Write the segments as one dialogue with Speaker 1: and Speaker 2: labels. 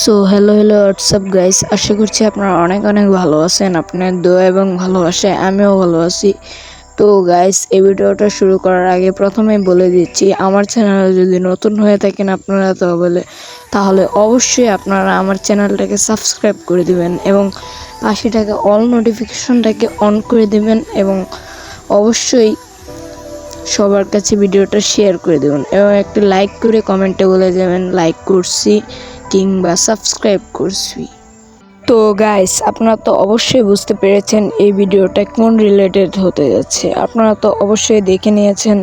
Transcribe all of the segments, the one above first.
Speaker 1: So hello hello WhatsApp guys আশা করছি আপনারা অনেক অনেক ভালো আছেন। আপনার দোয়া এবং ভালোবাসে আমিও ভালো আছি। তো গাইস এই ভিডিওটা শুরু করার আগে প্রথমেই বলে দিচ্ছি, আমার চ্যানেলে যদি নতুন হয়ে থাকেন আপনারা তাহলে তাহলে অবশ্যই আপনারা আমার চ্যানেলটাকে সাবস্ক্রাইব করে দিবেন এবং পাশে টাকা অল নোটিফিকেশনটাকে অন করে দিবেন এবং অবশ্যই সবার কাছে ভিডিওটা শেয়ার করে দেবেন। এবং একটি লাইক করে কমেন্টে বলে যাবেন লাইক করছি। কিংবা সাবস্ক্রাইব করছি। তো গাইস আপনারা তো অবশ্যই বুঝতে পেরেছেন এই ভিডিওটা কোন রিলেটেড হতে যাচ্ছে। আপনারা তো অবশ্যই দেখে নিয়েছেন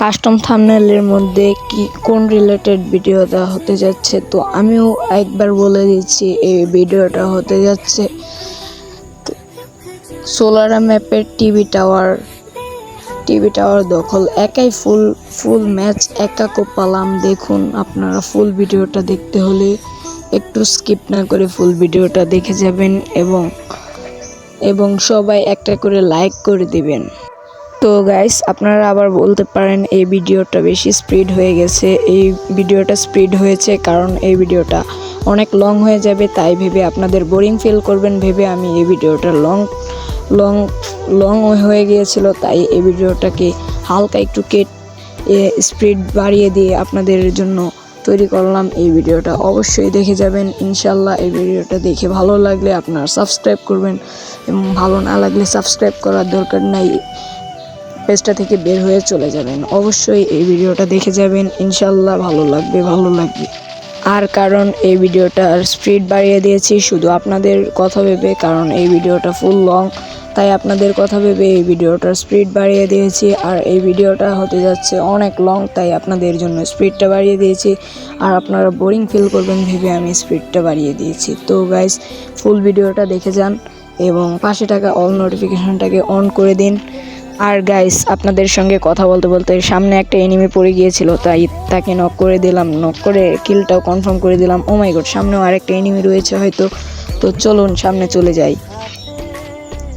Speaker 1: কাস্টম থামনেলের মধ্যে কি কোন রিলেটেড ভিডিও দেওয়া হতে যাচ্ছে। তো আমিও একবার বলে দিচ্ছি, এই ভিডিওটা হতে যাচ্ছে। সোলারা ম্যাপের টিভি টাওয়ার টিভি টাওয়ার দখল। একাই ফুল ফুল ম্যাচ, একা কোপালাম দেখুন আপনারা ফুল ভিডিওটা দেখতে হলে একটু স্কিপ না করে ফুল ভিডিওটা দেখে যাবেন এবং এবং সবাই একটা করে লাইক করে দিবেন। তো গাইস, আপনারা আবার বলতে পারেন এই ভিডিওটা বেশি স্পিড হয়ে গেছে। এই ভিডিওটা স্পিড হয়েছে কারণ এই ভিডিওটা অনেক লং হয়ে যাবে, তাই ভেবে আপনাদের বোরিং ফিল করবেন ভেবে আমি এই ভিডিওটা লং লং লং হয়ে গিয়েছিল, তাই এই ভিডিওটাকে হালকা একটু কেট স্পিড বাড়িয়ে দিয়ে আপনাদের জন্য তৈরি করলাম এই ভিডিওটা। অবশ্যই দেখে যাবেন ইনশাল্লাহ এই ভিডিওটা দেখে ভালো লাগলে আপনারা সাবস্ক্রাইব করবেন, এবং ভালো না লাগলে সাবস্ক্রাইব করার দরকার নাই, পেজটা থেকে বের হয়ে চলে যাবেন। অবশ্যই এই ভিডিওটা দেখে যাবেন ইনশাল্লাহ ভালো লাগবে ভালো লাগবে। আর কারণ এই ভিডিওটার স্পিড বাড়িয়ে দিয়েছি, শুধু আপনাদের কথা ভেবে, কারণ এই ভিডিওটা ফুল লং তাই আপনাদের কথা ভেবে এই ভিডিওটার স্পিড বাড়িয়ে দিয়েছি। আর এই ভিডিওটা হতে যাচ্ছে অনেক লং তাই আপনাদের জন্য স্পিডটা বাড়িয়ে দিয়েছি। আর আপনারা বোরিং ফিল করবেন ভেবে আমি স্পিডটা বাড়িয়ে দিয়েছি। তো গাইস ফুল ভিডিওটা দেখে যান এবং পাশে টাকা অল নোটিফিকেশনটাকে অন করে দিন। আর গাইস আপনাদের সঙ্গে কথা বলতে বলতে সামনে একটা এনিমি পড়ে গিয়েছিল, তাই তাকে নক করে দিলাম নক করে কিলটাও কনফার্ম করে দিলাম। ও মাই গড সামনেও আরেকটা এনিমি রয়েছে হয়তো। তো চলুন, সামনে চলে যাই।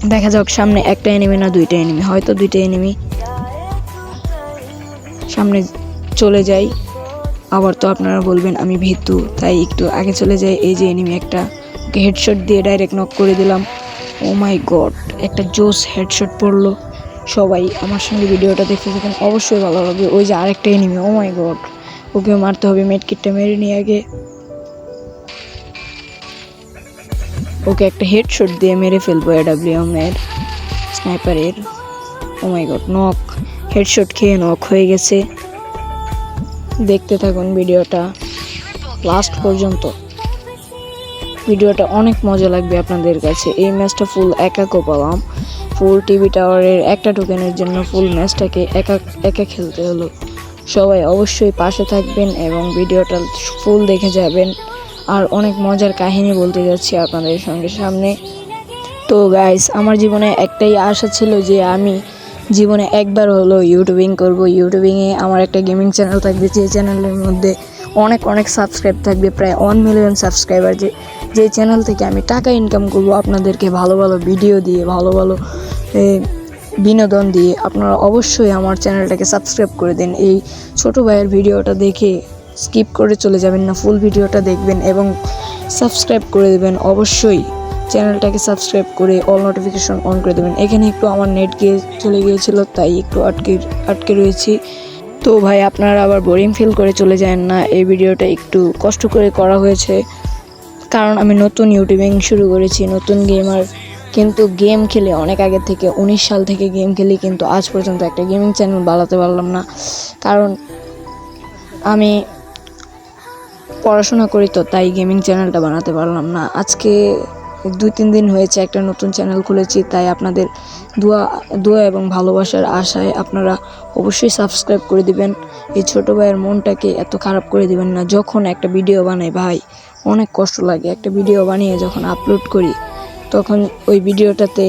Speaker 1: দেখা যাক, সামনে একটা এনিমি না দুইটা এনিমি হয়তো দুইটা এনিমি সামনে চলে যাই। আবার তো আপনারা বলবেন, আমি ভীতু, তাই একটু আগে চলে যাই। এই যে এনিমি একটা, ওকে হেডশট দিয়ে ডাইরেক্ট নক করে দিলাম। ও মাই গড একটা জোস হেডশট পড়ল। সবাই আমার সঙ্গে ভিডিওটা দেখতে থাকেন, অবশ্যই ভালো লাগবে। ওই যে আরেকটা এনিমি ও মাই গড ওকে মারতে হবে মেডকিটটা মেরে নিয়ে আগে। ওকে একটা হেডশট দিয়ে মেরে ফেলব এর স্নাইপারের ও মাই গড নক হেডশট খেয়ে নক হয়ে গেছে। দেখতে থাকুন ভিডিওটা লাস্ট পর্যন্ত। ভিডিওটা অনেক মজা লাগবে আপনাদের কাছে। এই ম্যাচটা ফুল একা কোপালাম। ফুল টিভি টাওয়ারের একটা টোকেনের জন্য ফুল ম্যাচটাকে একা একা খেলতে হলো। সবাই অবশ্যই পাশে থাকবেন এবং ভিডিওটা ফুল দেখে যাবেন। আর অনেক মজার কাহিনী বলতে যাচ্ছি আপনাদের সঙ্গে সামনে। তো গাইস আমার জীবনে একটাই আশা ছিল যে আমি জীবনে একবার হলো ইউটিউবিং করব। ইউটিউবিংয়ে আমার একটা গেমিং চ্যানেল থাকবে, যে চ্যানেলের মধ্যে অনেক অনেক সাবস্ক্রাইব থাকবে, প্রায় ওয়ান মিলিয়ন সাবস্ক্রাইবার যে যে চ্যানেল থেকে আমি টাকা ইনকাম করব, আপনাদেরকে ভালো ভালো ভিডিও দিয়ে, ভালো ভালো বিনোদন দিয়ে আপনারা অবশ্যই আমার চ্যানেলটাকে সাবস্ক্রাইব করে দিন। এই ছোট ভাইয়ের ভিডিওটা দেখে স্কিপ করে চলে যাবেন না, ফুল ভিডিওটা দেখবেন এবং সাবস্ক্রাইব করে দেবেন। অবশ্যই চ্যানেলটাকে সাবস্ক্রাইব করে অল নোটিফিকেশন অন করে দেবেন। এখানে একটু আমার নেট গিয়ে চলে গিয়েছিল, তাই একটু আটকে আটকে রয়েছি। তো ভাই, আপনারা আবার বোরিং ফিল করে চলে যান না, এই ভিডিওটা একটু কষ্ট করে করা হয়েছে। কারণ আমি নতুন ইউটিউবিং শুরু করেছি, নতুন গেমার কিন্তু গেম খেলে, অনেক আগে থেকে, উনিশ সাল থেকে গেম খেলি, কিন্তু আজ পর্যন্ত একটা গেমিং চ্যানেল বানাতে পারলাম না। কারণ আমি পড়াশোনা করি তো, তাই গেমিং চ্যানেলটা বানাতে পারলাম না। আজকে দুই, তিন দিন হয়েছে একটা নতুন চ্যানেল খুলেছি, তাই আপনাদের দোয়া দোয়া এবং ভালোবাসার আশায় আপনারা অবশ্যই সাবস্ক্রাইব করে দিবেন। এই ছোটো ভাইয়ের মনটাকে এত খারাপ করে দিবেন না, যখন একটা ভিডিও বানাই, ভাই, অনেক কষ্ট লাগে। একটা ভিডিও বানিয়ে যখন আপলোড করি তখন ওই ভিডিওটাতে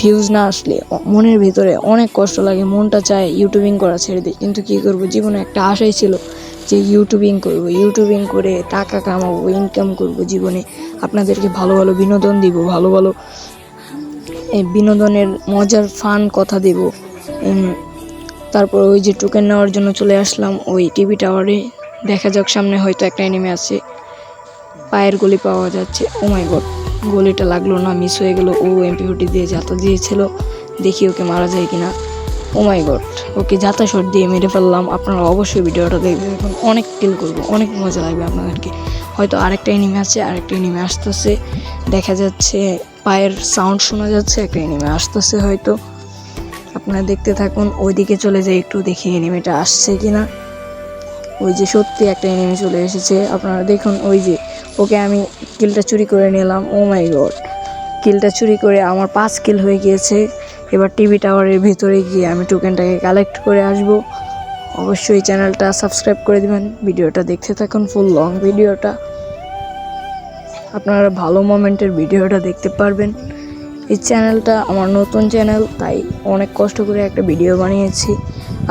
Speaker 1: ভিউজ না আসলে মনের ভিতরে অনেক কষ্ট লাগে, মনটা চায় ইউটিউবিং করা ছেড়ে দিই কিন্তু কী করব? জীবনে একটা আশাই ছিল যে ইউটিউবিং করব ইউটিউবিং করে টাকা কামাবো ইনকাম করব জীবনে। আপনাদেরকে ভালো ভালো বিনোদন দিব, ভালো ভালো, এই বিনোদনের মজার ফান কথা দেব। তারপর ওই যে টোকেন নেওয়ার জন্য চলে আসলাম, ওই টিভি টাওয়ারে দেখা যাক সামনে হয়তো একটা এনিমে আছে, পায়ের গলি পাওয়া যাচ্ছে। ও মাই গড গলিটা লাগল না মিস হয়ে গেল। ও এমপি ফোর্টি দিয়ে যাতা দিয়েছিল। দেখি ওকে মারা যায় কিনা। ও মাই গড ওকে যাতা শট দিয়ে মেরে ফেললাম। আপনারা অবশ্যই ভিডিওটা দেখবেন। এখন অনেক কিল করব, অনেক মজা লাগবে আপনাদেরকে। হয়তো আরেকটা এনিমে আছে, আরেকটা এনিমে আসতেছে। দেখা যাচ্ছে পায়ের সাউন্ড শোনা যাচ্ছে, একটা এনিমে আসতেছে হয়তো। আপনারা দেখতে থাকুন। ওইদিকে চলে যাই, একটু দেখি এনিমেটা আসছে কিনা। ওই যে সত্যি একটা এনিমে চলে এসেছে। আপনারা দেখুন, ওই যে ওকে আমি কিলটা চুরি করে নিলাম ও মাই গড কিলটা চুরি করে আমার পাঁচ কিল হয়ে গিয়েছে, এবার টিভি টাওয়ারের ভিতরে গিয়ে আমি টোকেনটাকে কালেক্ট করে আসব। অবশ্যই চ্যানেলটা সাবস্ক্রাইব করে দেবেন, ভিডিওটা দেখতে থাকুন ফুল লং ভিডিওটা। আপনারা ভালো মোমেন্টের ভিডিওটা দেখতে পারবেন। এই চ্যানেলটা আমার নতুন চ্যানেল তাই অনেক কষ্ট করে একটা ভিডিও বানিয়েছি।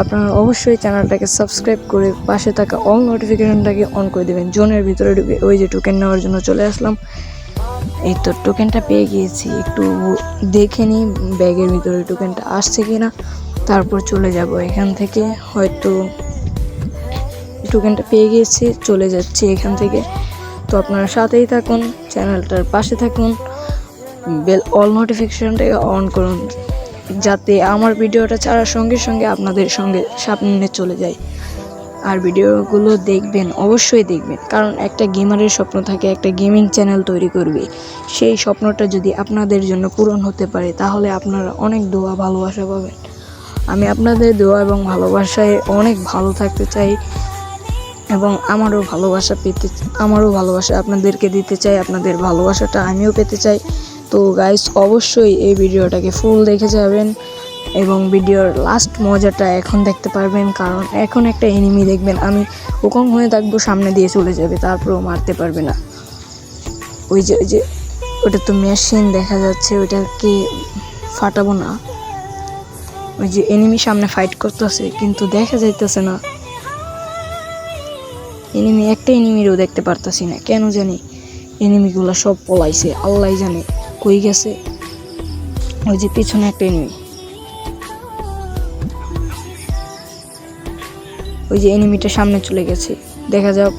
Speaker 1: আপনারা অবশ্যই চ্যানেলটাকে সাবস্ক্রাইব করে পাশে থাকা অল নোটিফিকেশনটাকে অন করে দেবেন। জোনের ভিতরে ঢুকে ওই যে টোকেন নেওয়ার জন্য চলে আসলাম। এই তো টোকেনটা পেয়ে গিয়েছি। একটু দেখে নিই ব্যাগের ভিতরে টোকেনটা আসছে কি না তারপর চলে যাব এখান থেকে। হয়তো টোকেনটা পেয়ে গিয়েছি, চলে যাচ্ছি এখান থেকে। তো আপনারা সাথেই থাকুন, চ্যানেলটার পাশে থাকুন। বেল অল নোটিফিকেশনটাকে অন করুন। যাতে আমার ভিডিওটা ছাড়ার সঙ্গে সঙ্গে আপনাদের সঙ্গে সামনে চলে যায়। আর ভিডিওগুলো দেখবেন, অবশ্যই দেখবেন। কারণ একটা গেমারের স্বপ্ন থাকে, একটা গেমিং চ্যানেল তৈরি করবে। সেই স্বপ্নটা যদি আপনাদের জন্য পূরণ হতে পারে, তাহলে আপনারা অনেক দোয়া, ভালোবাসা পাবেন। আমি আপনাদের দোয়া এবং ভালোবাসায় অনেক ভালো থাকতে চাই এবং আমারও ভালোবাসা পেতে, আমারও ভালোবাসা আপনাদেরকে দিতে চাই, আপনাদের ভালোবাসাটা আমিও পেতে চাই। তো গাইস অবশ্যই এই ভিডিওটাকে ফুল দেখে যাবেন এবং ভিডিওর লাস্ট মজাটা এখন দেখতে পারবেন, কারণ এখন একটা এনিমি দেখবেন, আমি ওকম হয়ে থাকব, সামনে দিয়ে চলে যাবে, তারপরেও মারতে পারবে না। ওই যে ওই যে, ওটা তো মেশিন দেখা যাচ্ছে, ওইটাকে ফাটাবো না। ওই যে এনিমি সামনে ফাইট করতেছে, কিন্তু দেখা যাইতেছে না। এনিমি একটা এনিমিরও দেখতে পারতাছি না, কেন জানি? এনিমিগুলো সব পলাইছে আল্লাহ জানে। কই গেছে? ওই যে পিছনে একটা এনিমি ওই যে এনিমিটা সামনে চলে গেছে। দেখা যাক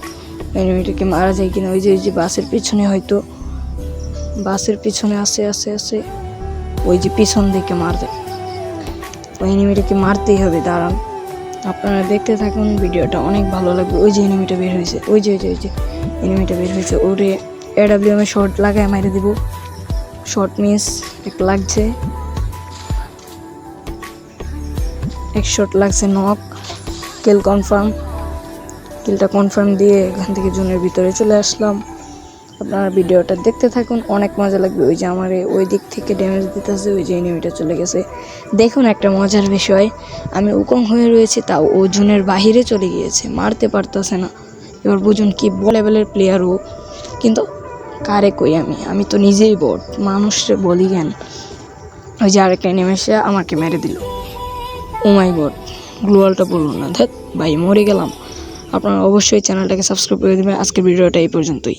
Speaker 1: এনিমিটাকে মারা যায় কিনা। ওই যে ওই যে বাসের পিছনে হয়তো, বাসের পিছনে আছে আছে আছে ওই যে পিছন দিকে মারবে ওই এনিমিটাকে মারতেই হবে, দাঁড়ান। আপনারা দেখতে থাকুন, ভিডিওটা অনেক ভালো লাগবে। ওই যে এনিমিটা বের হয়েছে। ওই যে ওই যে ওই যে এনিমিটা বের হয়েছে। ওরে এডাব্লিউএম এ শর্ট লাগায় মাইরে দিব। শর্ট মিস এক লাগছে। এক শট লাগছে নক কিল কনফার্ম কিলটা কনফার্ম দিয়ে এখান থেকে জুনের ভিতরে চলে আসলাম। আপনারা ভিডিওটা দেখতে থাকুন, অনেক মজা লাগবে। ওই যে আমার ওই দিক থেকে ড্যামেজ দিতেছে, ওই যে এনিমিটা চলে গেছে। দেখুন একটা মজার বিষয়, আমি উকং হয়ে রয়েছি, তাও ও জুনের বাহিরে চলে গিয়েছে, মারতে পারতেছে না। এবার বুঝুন কি লেভেলের প্লেয়ার ও। কিন্তু কারে কই আমি? আমি তো নিজেই বট মানুষে বলি কেন? ওই যে আরেকটা নেমেসে আমাকে মেরে দিল। ও মাই গড গ্লোয়ালটা বলুন না। ধ্যাত ভাই, মরে গেলাম। আপনারা অবশ্যই চ্যানেলটাকে সাবস্ক্রাইব করে দেবেন। আজকের ভিডিওটা এই পর্যন্তই।